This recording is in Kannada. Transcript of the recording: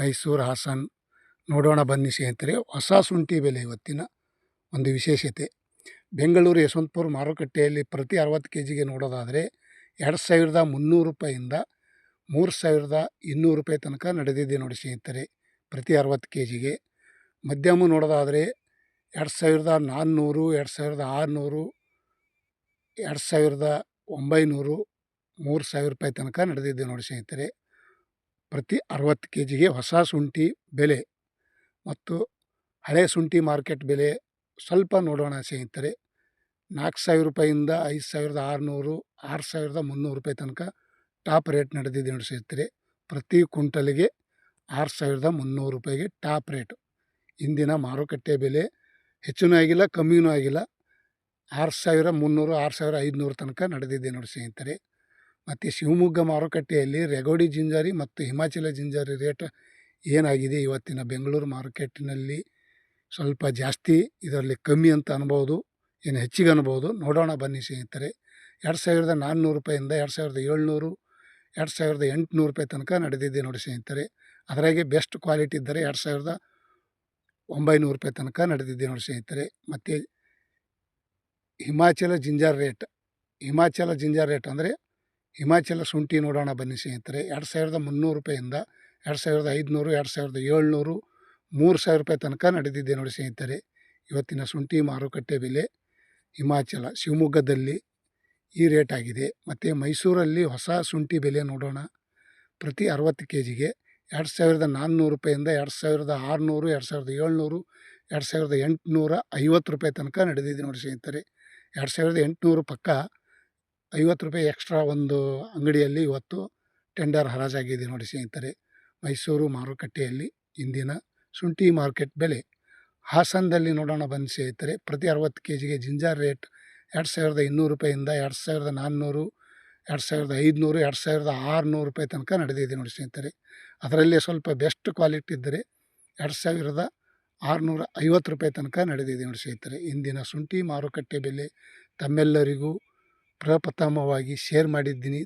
ಮೈಸೂರು ಹಾಸನ್ ನೋಡೋಣ ಬನ್ನಿ ಸ್ನೇಹಿತರೆ. ಹೊಸ ಶುಂಠಿ ಬೆಲೆ ಇವತ್ತಿನ ಒಂದು ವಿಶೇಷತೆ. ಬೆಂಗಳೂರು ಯಶವಂತಪುರ ಮಾರುಕಟ್ಟೆಯಲ್ಲಿ ಪ್ರತಿ ಅರವತ್ತು ಕೆ ಜಿಗೆ ನೋಡೋದಾದರೆ ಎರಡು ಸಾವಿರದ ಮುನ್ನೂರು ರೂಪಾಯಿಂದ ಮೂರು ಸಾವಿರದ ಇನ್ನೂರು ರೂಪಾಯಿ ತನಕ ನಡೆದಿದೆ ನೋಡಿ ಸ್ನೇಹಿತರೆ. ಪ್ರತಿ ಅರವತ್ತು ಕೆ ಜಿಗೆ ಮಧ್ಯಮ ನೋಡೋದಾದರೆ ಎರಡು ಸಾವಿರದ ನಾನ್ನೂರು, ಎರಡು ಸಾವಿರದ ಆರುನೂರು, ಎರಡು ಸಾವಿರದ ಒಂಬೈನೂರು, ಮೂರು ಸಾವಿರ ರೂಪಾಯಿ ತನಕ ನಡೆದಿದೆ ನೋಡಿ ಸ್ನೇಹಿತರೆ. ಪ್ರತಿ ಅರವತ್ತು ಕೆ ಜಿಗೆ ಹೊಸ ಶುಂಠಿ ಬೆಲೆ ಮತ್ತು ಹಳೆ ಶುಂಠಿ ಮಾರ್ಕೆಟ್ ಬೆಲೆ ಸ್ವಲ್ಪ ನೋಡೋಣ ಸ್ನೇಹಿತರೆ. ನಾಲ್ಕು ಸಾವಿರ ರೂಪಾಯಿಂದ ಐದು ಸಾವಿರದ ಆರುನೂರು, ಆರು ಸಾವಿರದ ಮುನ್ನೂರು ರೂಪಾಯಿ ತನಕ ಟಾಪ್ ರೇಟ್ ನಡೆದಿದೆ ನೋಡಿ ಸ್ನೇಹಿತರೆ. ಪ್ರತಿ ಕುಂಟಲಿಗೆ ಆರು ಸಾವಿರದ ಮುನ್ನೂರು ರೂಪಾಯಿಗೆ ಟಾಪ್ ರೇಟ್. ಇಂದಿನ ಮಾರುಕಟ್ಟೆ ಬೆಲೆ ಹೆಚ್ಚೂ ಆಗಿಲ್ಲ ಕಮ್ಮಿಯೂ ಆಗಿಲ್ಲ. ಆರು ಸಾವಿರ ಮುನ್ನೂರು, ಆರು ಸಾವಿರ ಐದುನೂರು ತನಕ ನಡೆದಿದೆ ನೋಡಿ ಸ್ನೇಹಿತರೆ. ಮತ್ತು ಶಿವಮೊಗ್ಗ ಮಾರುಕಟ್ಟೆಯಲ್ಲಿ ರೆಗೋಡಿ ಜಿಂಜಾರಿ ಮತ್ತು ಹಿಮಾಚಲ ಜಿಂಜಾರಿ ರೇಟ್ ಏನಾಗಿದೆ ಇವತ್ತಿನ ಬೆಂಗಳೂರು ಮಾರುಕಟ್ಟಿನಲ್ಲಿ? ಸ್ವಲ್ಪ ಜಾಸ್ತಿ, ಇದರಲ್ಲಿ ಕಮ್ಮಿ ಅಂತ ಅನ್ಬೋದು, ಏನು ಹೆಚ್ಚಿಗೆ ಅನ್ಬೋದು. ನೋಡೋಣ ಬನ್ನಿ ಸ್ನೇಹಿತರೆ. ಎರಡು ಸಾವಿರದ ನಾನ್ನೂರು ರೂಪಾಯಿಂದ ಎರಡು ಸಾವಿರದ ಏಳ್ನೂರು, ಎರಡು ಸಾವಿರದ ಎಂಟುನೂರು ರೂಪಾಯಿ ತನಕ ನಡೆದಿದೆ ನೋಡಿ ಸ್ನೇಹಿತರೆ. ಅದರಾಗೆ ಬೆಸ್ಟ್ ಕ್ವಾಲಿಟಿ ಇದ್ದರೆ ಎರಡು ಸಾವಿರದ ಒಂಬೈನೂರು ರೂಪಾಯಿ ತನಕ ನಡೆದಿದೆ ನೋಡಿ ಸ್ನೇಹಿತರೆ. ಮತ್ತು Himachal ginger rate, Himachal ginger rate ಅಂದರೆ ಹಿಮಾಚಲ ಶುಂಠಿ ನೋಡೋಣ ಬನ್ನಿ ಸ್ನೇಹಿತರೆ. ಎರಡು ಸಾವಿರದ ಮುನ್ನೂರು ರೂಪಾಯಿಂದ ಎರಡು ಸಾವಿರದ ಐದುನೂರು, ಎರಡು ಸಾವಿರದ ಏಳ್ನೂರು, ಮೂರು ಸಾವಿರ ರೂಪಾಯಿ ತನಕ ನಡೆದಿದೆ ನೋಡಿ ಸ್ನೇಹಿತರೆ. ಇವತ್ತಿನ ಶುಂಠಿ ಮಾರುಕಟ್ಟೆ ಬೆಲೆ ಹಿಮಾಚಲ ಶಿವಮೊಗ್ಗದಲ್ಲಿ ಈ ರೇಟ್ ಆಗಿದೆ. ಮತ್ತು ಮೈಸೂರಲ್ಲಿ ಹೊಸ ಶುಂಠಿ ಬೆಲೆ ನೋಡೋಣ. ಪ್ರತಿ ಅರವತ್ತು ಕೆ ಜಿಗೆ ಎರಡು ಸಾವಿರದ ನಾನ್ನೂರು ರೂಪಾಯಿಂದ ಎರಡು ಸಾವಿರದ ಆರುನೂರು, ಎರಡು ಸಾವಿರದ ಏಳ್ನೂರು, ಎರಡು ಸಾವಿರದ ಎಂಟುನೂರ ಐವತ್ತು ರೂಪಾಯಿ ತನಕ ನಡೆದಿದೆ ನೋಡಿ ಸ್ನೇಹಿತರೆ. ಎರಡು ಸಾವಿರದ ಎಂಟುನೂರು ಪಕ್ಕ ಐವತ್ತು ರೂಪಾಯಿ ಎಕ್ಸ್ಟ್ರಾ ಒಂದು ಅಂಗಡಿಯಲ್ಲಿ ಇವತ್ತು ಟೆಂಡರ್ ಹರಾಜಾಗಿದೆ ನೋಡಿ ಸ್ನೇಹಿತರೆ. ಮೈಸೂರು ಮಾರುಕಟ್ಟೆಯಲ್ಲಿ ಇಂದಿನ ಶುಂಠಿ ಮಾರ್ಕೆಟ್ ಬೆಲೆ. ಹಾಸನದಲ್ಲಿ ನೋಡೋಣ ಬಂದು ಸ್ನೇಹಿತರೆ. ಪ್ರತಿ ಅರವತ್ತು ಕೆ ಜಿಗೆ ಜಿಂಜರ್ ರೇಟ್ ಎರಡು ಸಾವಿರದ ಇನ್ನೂರು ರೂಪಾಯಿಂದ ಎರಡು ಸಾವಿರದ ನಾನ್ನೂರು, ಎರಡು ಸಾವಿರದ ಐದುನೂರು, ಎರಡು ಸಾವಿರದ ಆರುನೂರು ರೂಪಾಯಿ ತನಕ ನಡೆದಿದೆ ನೋಡಿ ಸ್ನೇಹಿತರೆ. ಅದರಲ್ಲಿ ಸ್ವಲ್ಪ ಬೆಸ್ಟ್ ಕ್ವಾಲಿಟಿ ಇದ್ದರೆ ಎರಡು ಸಾವಿರದ ಆರುನೂರ ಐವತ್ತು ರೂಪಾಯಿ ತನಕ ನಡೆದಿದೆ ನೋಡಿ ಸ್ನೇಹಿತರೆ. ಇಂದಿನ ಶುಂಠಿ ಮಾರುಕಟ್ಟೆ ಬೆಲೆ ತಮ್ಮೆಲ್ಲರಿಗೂ ಪ್ರಪ್ರಥಮವಾಗಿ ಶೇರ್ ಮಾಡಿದ್ದೀನಿ.